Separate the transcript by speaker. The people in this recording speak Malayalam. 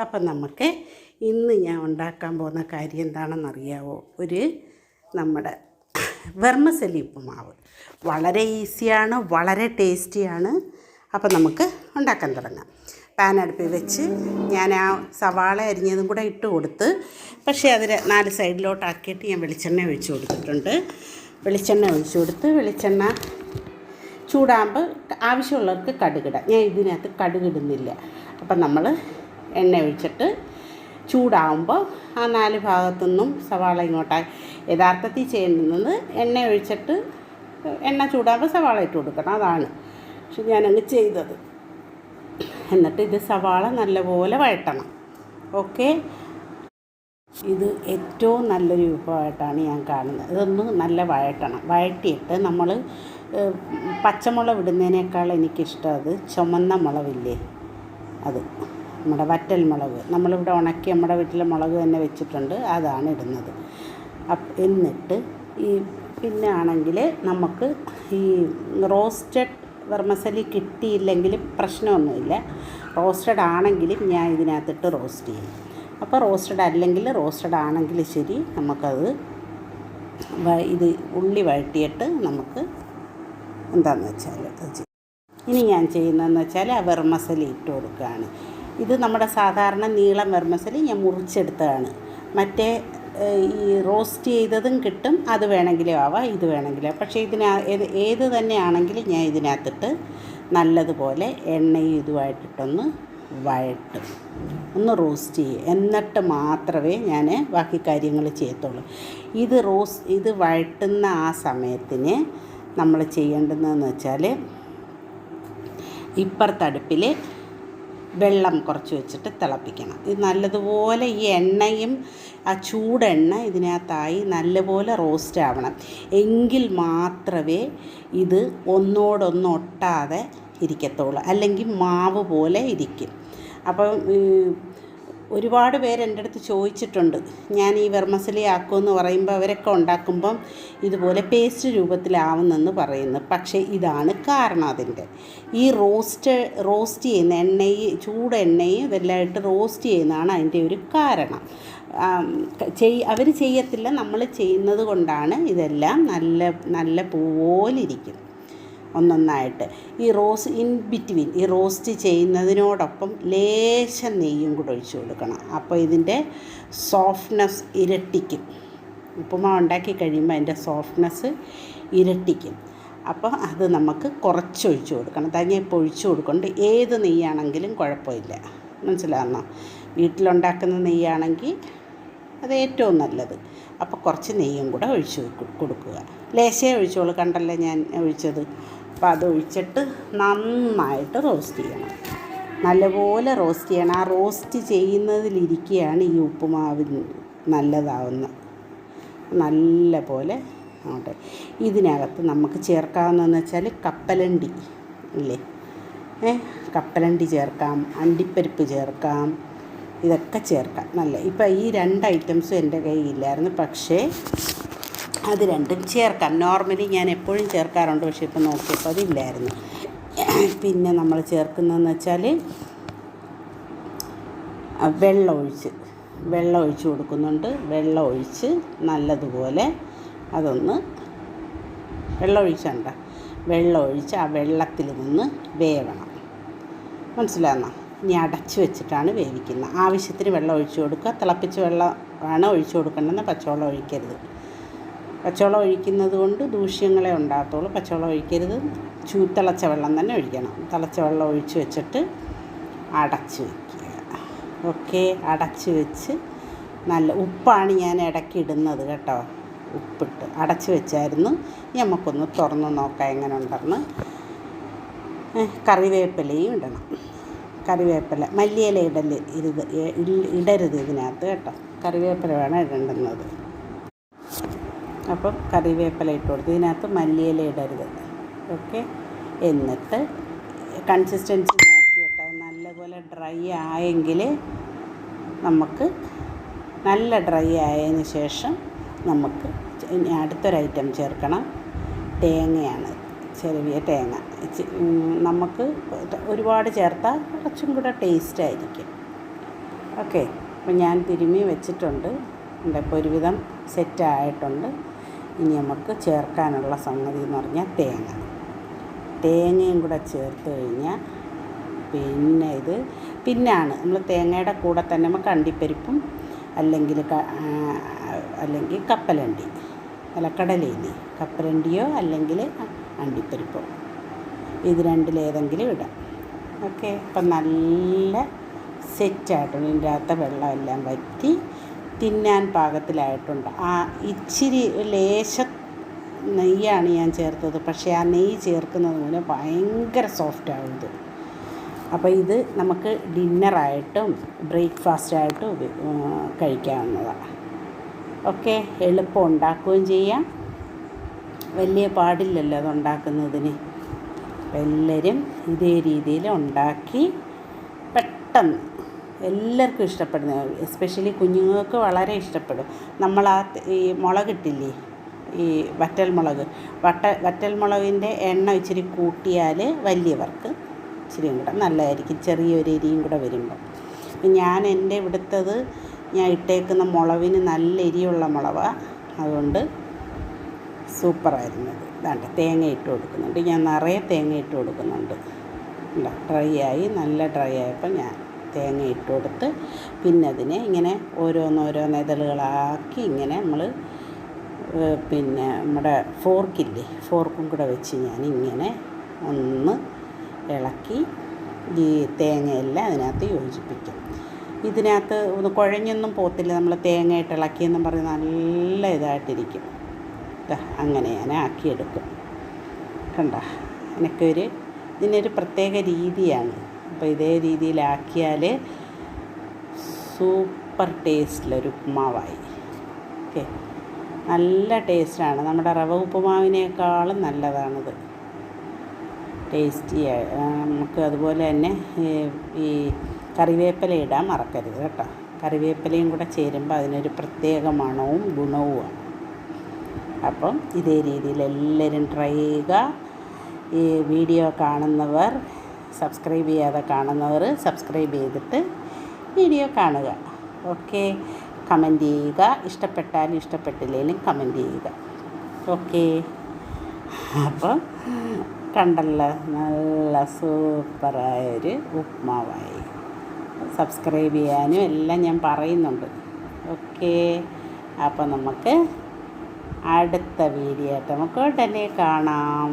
Speaker 1: അപ്പം നമുക്ക് ഇന്ന് ഞാൻ ഉണ്ടാക്കാൻ പോകുന്ന കാര്യം എന്താണെന്നറിയാവോ? ഒരു നമ്മുടെ വെർമസലി ഉപ്പുമാവ്. വളരെ ഈസിയാണ് വളരെ ടേസ്റ്റിയാണ്. അപ്പം നമുക്ക് ഉണ്ടാക്കാൻ തുടങ്ങാം. പാൻ അടുപ്പിൽ വെച്ച് ഞാൻ ആ സവാള അരിഞ്ഞതും കൂടെ ഇട്ട് കൊടുത്ത് പക്ഷേ അതിൽ നാല് സൈഡിലോട്ടാക്കിയിട്ട് ഞാൻ വെളിച്ചെണ്ണ ഒഴിച്ചു കൊടുത്തിട്ടുണ്ട്. വെളിച്ചെണ്ണ ഒഴിച്ചു കൊടുത്ത് വെളിച്ചെണ്ണ ചൂടാകുമ്പോൾ ആവശ്യമുള്ളവർക്ക് കടുകിടാം. ഞാൻ ഇതിനകത്ത് കടുകിടുന്നില്ല. അപ്പം നമ്മൾ എണ്ണ ഒഴിച്ചിട്ട് ചൂടാവുമ്പോൾ ആ നാല് ഭാഗത്തുനിന്നും സവാള ഇങ്ങോട്ട് യഥാർത്ഥത്തിൽ ചെയ്യുന്നത് എണ്ണ ഒഴിച്ചിട്ട് എണ്ണ ചൂടാകുമ്പോൾ സവാള ഇട്ട് കൊടുക്കണം. അതാണ് പക്ഷെ ഞാനങ്ങ് ചെയ്തത്. എന്നിട്ട് ഇത് സവാള നല്ലപോലെ വഴട്ടണം ഓക്കെ? ഇത് ഏറ്റവും നല്ലൊരു വിഭവമായിട്ടാണ് ഞാൻ കാണുന്നത്. ഇതൊന്ന് നല്ല വഴട്ടണം വഴട്ടിയിട്ട് നമ്മൾ പച്ചമുളക് ഇടുന്നതിനേക്കാൾ എനിക്കിഷ്ടം അത് ചുമന്ന മുളകില്ലേ? അത്. നമ്മുടെ വറ്റൽ മുളക്. നമ്മളിവിടെ ഉണക്കി നമ്മുടെ വീട്ടിലെ മുളക് തന്നെ വെച്ചിട്ടുണ്ട്. അതാണ് ഇടുന്നത്. എന്നിട്ട് ഈ പിന്നെ ആണെങ്കിൽ നമുക്ക് ഈ റോസ്റ്റഡ് വെർമസലി കിട്ടിയില്ലെങ്കിലും പ്രശ്നമൊന്നുമില്ല. റോസ്റ്റഡ് ആണെങ്കിലും ഞാൻ ഇതിനകത്തിട്ട് റോസ്റ്റ് ചെയ്യും. അപ്പോൾ റോസ്റ്റഡ് അല്ലെങ്കിൽ റോസ്റ്റഡ് ആണെങ്കിൽ ശരി നമുക്കത് ഇത് ഉള്ളി വഴട്ടിയിട്ട് നമുക്ക് എന്താണെന്ന് വെച്ചാൽ ഇനി ഞാൻ ചെയ്യുന്നതെന്ന് വെച്ചാൽ ആ വെർമസലി ഇട്ട് കൊടുക്കുകയാണ്. ഇത് നമ്മുടെ സാധാരണ നീളം വെർമസലി ഞാൻ മുറിച്ചെടുത്തതാണ്. മറ്റേ ഈ റോസ്റ്റ് ചെയ്തതും കിട്ടും അത് വേണമെങ്കിലും ആവാം ഇത് വേണമെങ്കിലും. പക്ഷേ ഇതിന ഏത് തന്നെയാണെങ്കിലും ഞാൻ ഇതിനകത്തിട്ട് നല്ലതുപോലെ എണ്ണയും ഇതുമായിട്ടിട്ടൊന്ന് വഴട്ടും ഒന്ന് റോസ്റ്റ് ചെയ്യും. എന്നിട്ട് മാത്രമേ ഞാൻ ബാക്കി കാര്യങ്ങൾ ചെയ്യത്തുള്ളൂ. ഇത് റോസ് ഇത് വഴട്ടുന്ന ആ സമയത്തിന് നമ്മൾ ചെയ്യേണ്ടതെന്ന് വെച്ചാൽ ഇപ്പുറത്തടുപ്പിൽ വെള്ളം കുറച്ച് വെച്ചിട്ട് തിളപ്പിക്കണം. ഇത് നല്ലതുപോലെ ഈ എണ്ണയും ആ ചൂടെണ്ണ ഇതിനകത്തായി നല്ലപോലെ റോസ്റ്റ് ആവണം. എങ്കിൽ മാത്രമേ ഇത് ഒന്നോടൊന്ന് ഒട്ടാതെ ഇരിക്കത്തുള്ളൂ. അല്ലെങ്കിൽ മാവ് പോലെ ഇരിക്കും. അപ്പം ഒരുപാട് പേര് എന്റെ അടുത്ത് ചോദിച്ചിട്ടുണ്ട്. ഞാൻ ഈ വെർമസലി ആക്കുമെന്ന് പറയുമ്പോൾ അവരൊക്കെ ഉണ്ടാക്കുമ്പം ഇതുപോലെ പേസ്റ്റ് രൂപത്തിലാവുന്നെന്ന് പറയുന്നു. പക്ഷേ ഇതാണ് കാരണം അതിന്റെ. ഈ റോസ്റ്റ് റോസ്റ്റ് ചെയ്യുന്ന എണ്ണയും ചൂട് എണ്ണയും ഇതെല്ലാം ഇട്ട് റോസ്റ്റ് ചെയ്യുന്നതാണ് അതിന്റെ ഒരു കാരണം. ചെയ് അവർ ചെയ്യത്തില്ല. നമ്മൾ ചെയ്യുന്നത് കൊണ്ടാണ് ഇതെല്ലാം നല്ല നല്ല പൂവോലിരിക്കും ഒന്നൊന്നായിട്ട്. ഈ റോസ് ഇൻ ബിറ്റ്വീൻ ഈ റോസ്റ്റ് ചെയ്യുന്നതിനോടൊപ്പം ലേശം നെയ്യും കൂടെ ഒഴിച്ചു കൊടുക്കണം. അപ്പോൾ ഇതിന്റെ സോഫ്റ്റ്നെസ് ഇരട്ടിക്കും. ഉപ്പുമാവ് ഉണ്ടാക്കി കഴിയുമ്പോൾ അതിന്റെ സോഫ്റ്റ്നെസ് ഇരട്ടിക്കും. അപ്പോൾ അത് നമുക്ക് കുറച്ചൊഴിച്ച് കൊടുക്കണം. തനിയെ ഇപ്പോൾ ഒഴിച്ച് കൊടുക്കൊണ്ട് ഏത് നെയ്യാണെങ്കിലും കുഴപ്പമില്ല. മനസ്സിലാകുന്നോ വീട്ടിലുണ്ടാക്കുന്ന നെയ്യാണെങ്കിൽ അത് ഏറ്റവും നല്ലത്. അപ്പോൾ കുറച്ച് നെയ്യും കൂടെ ഒഴിച്ച് കൊടുക്കുക. ലേശേ ഒഴിച്ചോളൂ കണ്ടല്ലേ ഞാൻ ഒഴിച്ചത്? അപ്പോൾ അത് ഒഴിച്ചിട്ട് നന്നായിട്ട് റോസ്റ്റ് ചെയ്യണം. നല്ലപോലെ റോസ്റ്റ് ചെയ്യണം. ആ റോസ്റ്റ് ചെയ്യുന്നതിലിരിക്കുകയാണ് ഈ ഉപ്പുമാവ് നല്ലതാവുന്നത്. നല്ല പോലെ ആവട്ടെ. ഇതിനകത്ത് നമുക്ക് ചേർക്കാവുന്നതെന്ന് വെച്ചാൽ കപ്പലണ്ടി ഇല്ലേ? ഏ കപ്പലണ്ടി ചേർക്കാം അണ്ടിപ്പരിപ്പ് ചേർക്കാം ഇതൊക്കെ ചേർക്കാം. നല്ല ഇപ്പം ഈ രണ്ട് ഐറ്റംസും എന്റെ കയ്യിലില്ലായിരുന്നു. പക്ഷേ അത് രണ്ടും ചേർക്കാം. നോർമലി ഞാൻ എപ്പോഴും ചേർക്കാറുണ്ട്. പക്ഷേ ഇപ്പോൾ നോക്കിയപ്പോൾ അതില്ലായിരുന്നു. പിന്നെ നമ്മൾ ചേർക്കുന്നതെന്ന് വെച്ചാൽ വെള്ളം ഒഴിച്ച് വെള്ളം ഒഴിച്ച് കൊടുക്കുന്നുണ്ട്. വെള്ളം ഒഴിച്ച് നല്ലതുപോലെ അതൊന്ന് വെള്ളം ഒഴിച്ചണ്ട വെള്ളം ഒഴിച്ച് ആ വെള്ളത്തിൽ നിന്ന് വേവണം. മനസ്സിലാകുന്നോ ഇനി അടച്ച് വെച്ചിട്ടാണ് വേവിക്കുന്നത്. ആവശ്യത്തിന് വെള്ളം ഒഴിച്ച് കൊടുക്കുക. തിളപ്പിച്ച വെള്ളമാണ് ഒഴിച്ചു കൊടുക്കേണ്ടതെന്ന് പച്ചവെള്ളം ഒഴിക്കരുത്. പച്ചവെള്ളം ഒഴിക്കുന്നത് കൊണ്ട് ദൂഷ്യങ്ങളെ ഉണ്ടാകത്തുള്ളൂ. പച്ചവെള്ളം ഒഴിക്കരുത്. ചൂ തിളച്ച വെള്ളം തന്നെ ഒഴിക്കണം. തിളച്ച വെള്ളം ഒഴിച്ച് വെച്ചിട്ട് അടച്ച് വയ്ക്കുക ഓക്കെ. അടച്ച് വെച്ച് നല്ല ഉപ്പാണ് ഞാൻ ഇടയ്ക്ക് ഇടുന്നത് കേട്ടോ. ഉപ്പിട്ട് അടച്ച് വെച്ചായിരുന്നു. നമുക്കൊന്ന് തുറന്ന് നോക്കാം എങ്ങനെ ഉണ്ടെന്ന്. കറിവേപ്പിലയും ഇടണം. കറിവേപ്പില മല്ലിയില ഇടൽ ഇരുത് ഇടരുത് ഇതിനകത്ത് കേട്ടോ. കറിവേപ്പില വേണം ഇടേണ്ടുന്നത്. അപ്പം കറിവേപ്പില ഇട്ട് കൊടുത്ത്. ഇതിനകത്ത് മല്ലിയില ഇടരുത്. ഓക്കെ എന്നിട്ട് കൺസിസ്റ്റൻസി നോക്കിയിട്ട് അത് നല്ലപോലെ ഡ്രൈ ആയെങ്കിൽ നമുക്ക് നല്ല ഡ്രൈ ആയതിന് ശേഷം നമുക്ക് അടുത്തൊരു ഐറ്റം ചേർക്കണം. തേങ്ങയാണ്. ചെറിയ തേങ്ങ. നമുക്ക് ഒരുപാട് ചേർത്താൽ കുറച്ചും കൂടെ ടേസ്റ്റ് ആയിരിക്കും. ഓക്കെ അപ്പം ഞാൻ തിരുമ്മി വെച്ചിട്ടുണ്ട്. എന്റെ ഇപ്പോൾ ഒരുവിധം സെറ്റായിട്ടുണ്ട് ഇനി നമുക്ക് ചേർക്കാനുള്ള സംഗതി എന്ന് പറഞ്ഞാൽ തേങ്ങ. തേങ്ങയും കൂടെ ചേർത്ത് കഴിഞ്ഞാൽ പിന്നെ ഇത് പിന്നാണ്. നമ്മൾ തേങ്ങയുടെ കൂടെ തന്നെ നമുക്ക് അണ്ടിപ്പരിപ്പും അല്ലെങ്കിൽ അല്ലെങ്കിൽ കപ്പലണ്ടി അല്ല കടലയില്ലേ കപ്പലണ്ടിയോ അല്ലെങ്കിൽ അണ്ടിപ്പരിപ്പോ. ഇത് രണ്ടിലേതെങ്കിലും ഇടാം. ഓക്കെ? അപ്പം നല്ല സെറ്റായിട്ടുണ്ട് ഇതിന്റെ അകത്തെ വെള്ളമെല്ലാം വറ്റി തിന്നാൻ പാകത്തിലായിട്ടുണ്ട്. ആ ഇച്ചിരി ലേശ നെയ്യാണ് ഞാൻ ചേർത്തത്. പക്ഷേ ആ നെയ്യ് ചേർക്കുന്നത് മൂലം ഭയങ്കര സോഫ്റ്റ് ആവും ഇത്. അപ്പോൾ ഇത് നമുക്ക് ഡിന്നറായിട്ടും ബ്രേക്ക്ഫാസ്റ്റായിട്ടും കഴിക്കാവുന്നതാണ് ഓക്കെ എളുപ്പം ഉണ്ടാക്കുകയും ചെയ്യാം. വലിയ പാടില്ലല്ലോ അത് ഉണ്ടാക്കുന്നതിന്. എല്ലാവരും ഇതേ രീതിയിൽ ഉണ്ടാക്കി പെട്ടെന്ന് എല്ലാവർക്കും ഇഷ്ടപ്പെടുന്ന എസ്പെഷ്യലി കുഞ്ഞുങ്ങൾക്ക് വളരെ ഇഷ്ടപ്പെടും. നമ്മൾ ആ ഈ മുളകിട്ടില്ലേ? ഈ വറ്റൽ മുളക്. വട്ട വറ്റൽ മുളകിന്റെ എണ്ണ ഇച്ചിരി കൂട്ടിയാൽ വലിയവർക്ക് ഇച്ചിരിയും കൂടെ നല്ലതായിരിക്കും. ചെറിയൊരു എരിയും കൂടെ വരുമ്പോൾ ഞാൻ എന്റെ ഇവിടുത്തത് ഞാൻ ഇട്ടേക്കുന്ന മുളവിന് നല്ല എരിയുള്ള മുളവാണ് അതുകൊണ്ട് സൂപ്പറായിരുന്നു. ഇത് ഇതാണ്ട് തേങ്ങ ഇട്ട് കൊടുക്കുന്നുണ്ട്. ഞാൻ നിറയെ തേങ്ങ ഇട്ട് കൊടുക്കുന്നുണ്ട്. ഡ്രൈ ആയി നല്ല ഡ്രൈ ആയപ്പോൾ ഞാൻ തേങ്ങ ഇട്ട് കൊടുത്ത് പിന്നെ അതിനെ ഇങ്ങനെ ഓരോന്നോരോന്ന് ഇതളുകളാക്കി ഇങ്ങനെ നമ്മൾ പിന്നെ നമ്മുടെ ഫോർക്കില്ലേ ഫോർക്കും കൂടെ വെച്ച് ഞാൻ ഇങ്ങനെ ഒന്ന് ഇളക്കി ഈ തേങ്ങയെല്ലാം അതിനകത്ത് യോജിപ്പിക്കും. ഇതിനകത്ത് ഒന്ന് കുഴഞ്ഞൊന്നും പോത്തില്ല നമ്മൾ തേങ്ങയിട്ട് ഇളക്കിയെന്നും പറഞ്ഞ് നല്ല ഇതായിട്ടിരിക്കും. അങ്ങനെ ഞാൻ ആക്കിയെടുക്കും. കണ്ട? എനിക്കൊരു ഇതിനൊരു പ്രത്യേക രീതിയാണ്. അപ്പോൾ ഇതേ രീതിയിലാക്കിയാൽ സൂപ്പർ ടേസ്റ്റിലൊരു ഉപ്പുമാവായി ഓക്കെ. നല്ല ടേസ്റ്റാണ്. നമ്മുടെ റവ ഉപ്പുമാവിനേക്കാളും നല്ലതാണിത്. ടേസ്റ്റി നമുക്ക് അതുപോലെ തന്നെ ഈ കറിവേപ്പില ഇടാൻ മറക്കരുത് കേട്ടോ. കറിവേപ്പിലയും കൂടെ ചേരുമ്പോൾ അതിനൊരു പ്രത്യേക മണവും ഗുണവുമാണ്. അപ്പം ഇതേ രീതിയിൽ എല്ലാവരും ട്രൈ ചെയ്യുക. ഈ വീഡിയോ കാണുന്നവർ സബ്സ്ക്രൈബ് ചെയ്യാതെ കാണുന്നവർ സബ്സ്ക്രൈബ് ചെയ്തിട്ട് വീഡിയോ കാണുക. ഓക്കെ? കമന്റ് ചെയ്യുക. ഇഷ്ടപ്പെട്ടാലും ഇഷ്ടപ്പെട്ടില്ലെങ്കിലും കമന്റ് ചെയ്യുക. ഓക്കെ? അപ്പം കണ്ടല്ലോ നല്ല സൂപ്പറായൊരു ഉപ്മാവായി. സബ്സ്ക്രൈബ് ചെയ്യാനും എല്ലാം ഞാൻ പറയുന്നുണ്ട്. ഓക്കെ? അപ്പോൾ നമുക്ക് അടുത്ത വീഡിയോ ആയിട്ട് നമുക്ക് ഉടനെ കാണാം.